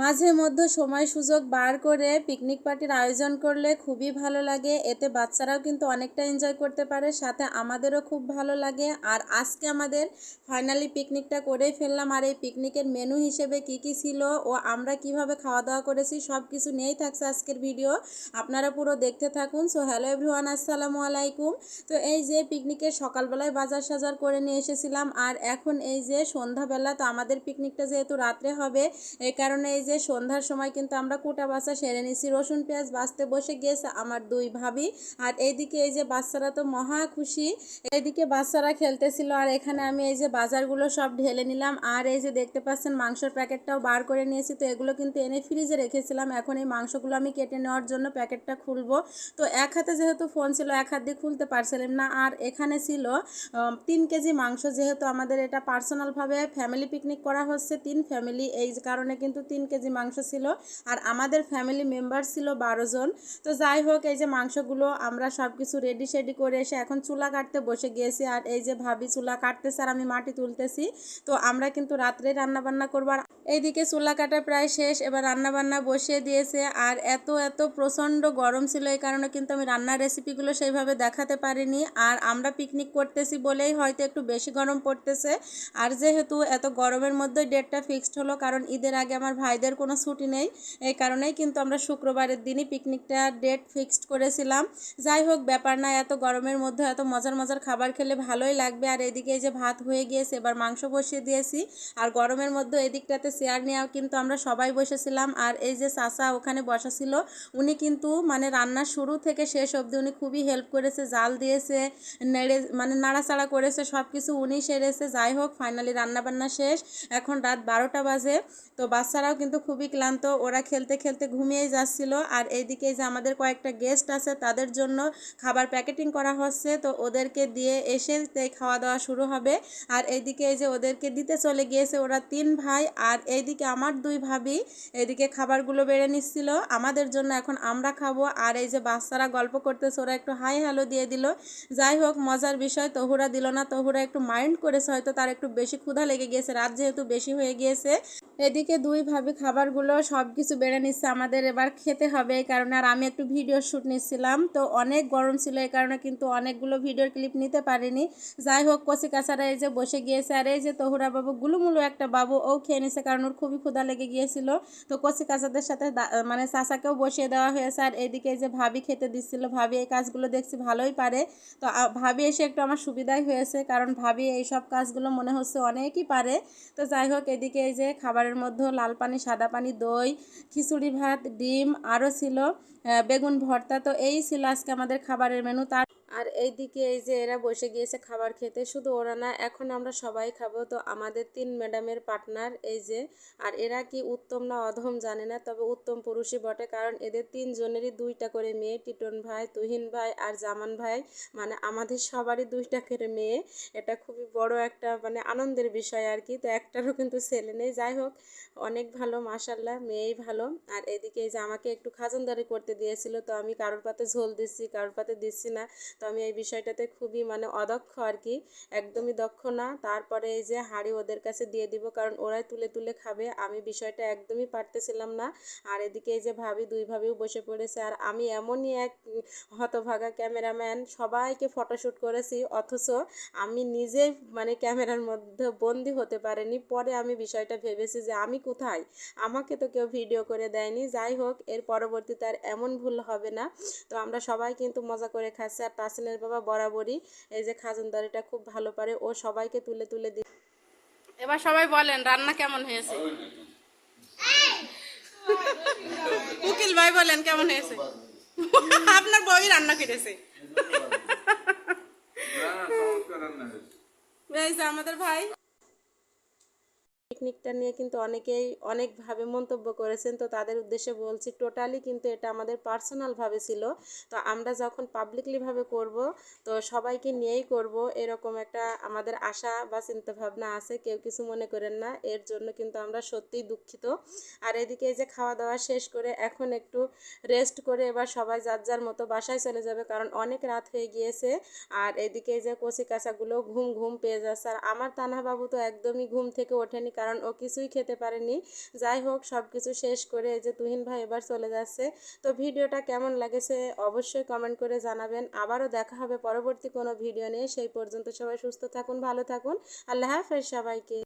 মাঝে মধ্যে সময় সুযোগ বার করে পিকনিক পার্টির আয়োজন করলে খুবই ভালো লাগে। এতে বাচ্চারাও কিন্তু অনেকটা এনজয় করতে পারে, সাথে আমাদেরও খুব ভালো লাগে। আর আজকে আমাদের ফাইনালি পিকনিকটা করেই ফেললাম। আর এই পিকনিকের মেনু হিসেবে কি কি ছিল ও আমরা কীভাবে খাওয়া দাওয়া করেছি সব কিছু নিয়েই থাকছে আজকের ভিডিও আপনারা পুরো দেখতে থাকুন। সো হ্যালো এভরিওয়ান আসসালামু আলাইকুম। তো এই যে পিকনিকের সকালবেলায় বাজার সাজার করে নিয়ে এসেছিলাম। আর এখন এই যে সন্ধ্যাবেলা, তো আমাদের পিকনিকটা যেহেতু রাত্রে হবে এই কারণে এই যে সন্ধ্যার সময় কিন্তু আমরা কুটা বাসা সেরে নিছি। রসুন, পেঁয়াজ বাছতে বসে গিয়েছে আমার দুই ভাবি। আর এইদিকে এই যে বাচ্চারা তো মহা খুশি, এইদিকে বাচ্চারা খেলতেছিল। আর এখানে আমি এই যে বাজারগুলো সব ঢেলে নিলাম। আর এই যে দেখতে পাচ্ছেন মাংসের প্যাকেটটাও বার করে নিয়েছি। তো এগুলো কিন্তু এনে ফ্রিজে রেখেছিলাম। এখন এই মাংসগুলো আমি কেটে নেওয়ার জন্য প্যাকেটটা খুলবো। তো এক হাতে যেহেতু ফোন ছিল, এক হাত দিয়ে খুলতে পারছিলাম না। আর এখানে ছিল তিন কেজি মাংস। যেহেতু আমাদের এটা পার্সোনালভাবে ফ্যামিলি পিকনিক করা হচ্ছে, তিন ফ্যামিলি এই কারণে কিন্তু তিন কেজি মাংস ছিল আর আমাদের ফ্যামিলি মেম্বার ছিল বারো জন। তো যাই হোক, এই যে মাংসগুলো আমরা সব কিছু রেডি শেডি করে এসে এখন চুলা কাটতে বসে গিয়েছি আর এই যে ভাবি চুলা কাটতেছে আর আমি মাটি তুলতেছি। তো আমরা কিন্তু রাত্রে রান্না বান্না করব আর এইদিকে চুলা কাটা প্রায় শেষ, এবার রান্না বান্না বসিয়ে দিয়েছে। আর এত এত প্রচণ্ড গরম ছিল এই কারণে কিন্তু আমি রান্নার রেসিপিগুলো সেইভাবে দেখাতে পারিনি। আর আমরা পিকনিক করতেছি বলেই হয়তো একটু বেশি গরম পড়তেছে। আর যেহেতু এত গরমের মধ্যে ডেটটা ফিক্সড হলো, কারণ ঈদের আগে আমার ভাইদের কোনো ছুটি নেই, এই কারণেই কিন্তু আমরা শুক্রবারের দিনই পিকনিকটা ডেট ফিক্সড করেছিলাম। যাই হোক, ব্যাপার না, এত গরমের মধ্যে এত মজার মজার খাবার খেলে ভালোই লাগবে। আর এদিকে এই যে ভাত হয়ে গিয়েছে, এবার মাংস বসিয়ে দিয়েছি। আর গরমের মধ্যে এদিকটাতে চেয়ার নেওয়াও কিন্তু আমরা সবাই বসেছিলাম। আর এই যে চাচা ওখানে বসা ছিল উনি কিন্তু মানে রান্নার শুরু থেকে শেষ অবধি উনি খুবই হেল্প করেছে, জাল দিয়েছে, নেড়ে মানে নাড়াচাড়া করেছে সব কিছু উনি সেরেছে। যাই হোক ফাইনালি রান্নাবান্না শেষ। এখন রাত বারোটা বাজে। তো বাচ্চারাও কিন্তু খুবই ক্লান্ত। ওরা খেলতে খেলতে ঘুমিয়েই যাচ্ছিল। আর এইদিকে এই যে আমাদের কয়েকটা গেস্ট আছে, তাদের জন্য খাবার প্যাকেটিং করা হচ্ছে। তো ওদেরকে দিয়ে এসে খাওয়া দাওয়া শুরু হবে। আর এইদিকে এই যে ওদেরকে দিতে চলে গিয়েছে ওরা তিন ভাই। আর এইদিকে আমার দুই ভাবি এদিকে খাবারগুলো বেড়ে নিচ্ছিল। আমাদের জন্য এখন আমরা খাব। আর এই যে বাচ্চারা গল্প করতেছে, ওরা একটু হাই হ্যালো দিয়ে দিল। যাই হোক, মজার বিষয়, তহুরা দিল না। তহুরা একটু মাইন্ড করেছে, হয়তো তার একটু বেশি ক্ষুধা লেগে গিয়েছে। রাত যেহেতু বেশি হয়ে গিয়েছে এদিকে দুই ভাবি খাবারগুলো সব কিছু বেড়ে নিচ্ছে। আমাদের এবার খেতে হবে এই কারণে। আর আমি একটু ভিডিও শ্যুট নিচ্ছিলাম। তো অনেক গরম ছিল এই কারণে কিন্তু অনেকগুলো ভিডিওর ক্লিপ নিতে পারিনি। যাই হোক, কচি কাছারা এই যে বসে গিয়েছে। আর এই যে তহুরা বাবু গুলুমুলু একটা বাবু, ও খেয়ে নিছে কারণ ওর খুবই ক্ষুধা লেগে গিয়েছিল। তো কচি কাছাদের সাথে মানে চাচাকেও বসিয়ে দেওয়া হয়েছে। আর এদিকে এই যে ভাবি খেতে দিচ্ছিল, ভাবি এই কাজগুলো দেখছি ভালোই পারে। তো ভাবি এসে একটু আমার সুবিধাই হয়েছে, কারণ ভাবি এই সব কাজগুলো মনে হচ্ছে অনেকই পারে। তো যাই হোক, এদিকে এই যে খাবারের মধ্যে লাল পানি, সাদা পানি, দই, খিচুড়ি ভাত, ডিম আরও ছিল বেগুন ভর্তা, তো এই ছিল আজকে আমাদের খাবারের মেনু। তার আর এইদিকে এই যে এরা বসে গিয়েছে খাবার খেতে, শুধু ওরা না, এখন আমরা সবাই খাব। তো আমাদের তিন ম্যাডামের পার্টনার, এই যে আর এরা কি উত্তম না অধম জানে না, তবে উত্তম পুরুষই বটে। কারণ এদের তিনজনেরই দুইটা করে মেয়ে, টিটন ভাই, তুহিন ভাই আর জামান ভাই। মানে আমাদের সবারই দুইটা করে মেয়ে। এটা খুবই বড় একটা মানে আনন্দের বিষয় আর কি। তো একটারও কিন্তু ছেলে নেই। যাই হোক, অনেক ভালো মাসাল্লাহ মেয়েই ভালো। আর এদিকে এই যে আমাকে একটু খাজনদারি করতে দিয়েছিল, তো আমি কারোর পাতে ঝোল দিচ্ছি, কারোর পাতে দিচ্ছি না। তো আমি এই বিষয়টাতে খুবই মানে অদক্ষ আর কি। একদমই দক্ষ না। তারপরে এই যে হাঁড়ি ওদের কাছে দিয়ে দিব, কারণ ওরাই তুলে তুলে খাবে। আমি বিষয়টা একদমই পারতেছিলাম না। আর এদিকে এই যে ভাবি, দুই ভাবিও বসে পড়েছে। আর আমি এমনই এক হতভাগা ক্যামেরাম্যান। সবাইকে ফটোশ্যুট করেছি, অথচ আমি নিজে মানে ক্যামেরার মধ্যে বন্দি হতে পারিনি। পরে আমি বিষয়টা ভেবেছি যে আমি কোথায়? আমাকে তো কেউ ভিডিও করে দেয়নি। যাই হোক, এর পরবর্তীতে আর এমন ভুল হবে না। তো আমরা সবাই কিন্তু মজা করে খাচ্ছি। আর তাসিনের বাবা বরাবরই এই যে খাজনদারিটা খুব ভালো পারে। ও সবাইকে তুলে তুলে দি এবার সবাই বলেন রান্না কেমন হয়েছে? উকিল ভাই বলেন কেমন হয়েছে? আপনার বই রান্না কেটেছে আমাদের ভাই। পিকনিকটা নিয়ে কিন্তু অনেকেই অনেকভাবে মন্তব্য করেছেন। তো তাদের উদ্দেশ্যে বলছি টোটালি কিন্তু এটা আমাদের পার্সোনালভাবে ছিল। তো আমরা যখন পাবলিকলিভাবে করব, তো সবাইকে নিয়েই করব, এরকম একটা আমাদের আশা বা চিন্তাভাবনা আছে, কেউ কিছু মনে করেন না। এর জন্য কিন্তু আমরা সত্যিই দুঃখিত। আর এদিকে এই যে খাওয়া দাওয়া শেষ করে এখন একটু রেস্ট করে এবার সবাই যার যার মতো বাসায় চলে যাবে, কারণ অনেক রাত হয়ে গিয়েছে। আর এদিকে যে কচি কাঁচাগুলো ঘুম ঘুম পেয়ে যাচ্ছে। আর আমার তানহা বাবু তো একদমই ঘুম থেকে ওঠেনি, কারণ কারণ ও কিছুই খেতে পারেনি। যাই হোক সব কিছু শেষ করে যে তুহিন ভাই এবার চলে যাচ্ছে। তো ভিডিওটা কেমন লাগেছে অবশ্যই কমেন্ট করে জানাবেন। আবারও দেখা হবে পরবর্তী কোনো ভিডিও নিয়ে। সেই পর্যন্ত সবাই সুস্থ থাকুন, ভালো থাকুন। আল্লাহ হাফেজ সবাইকে।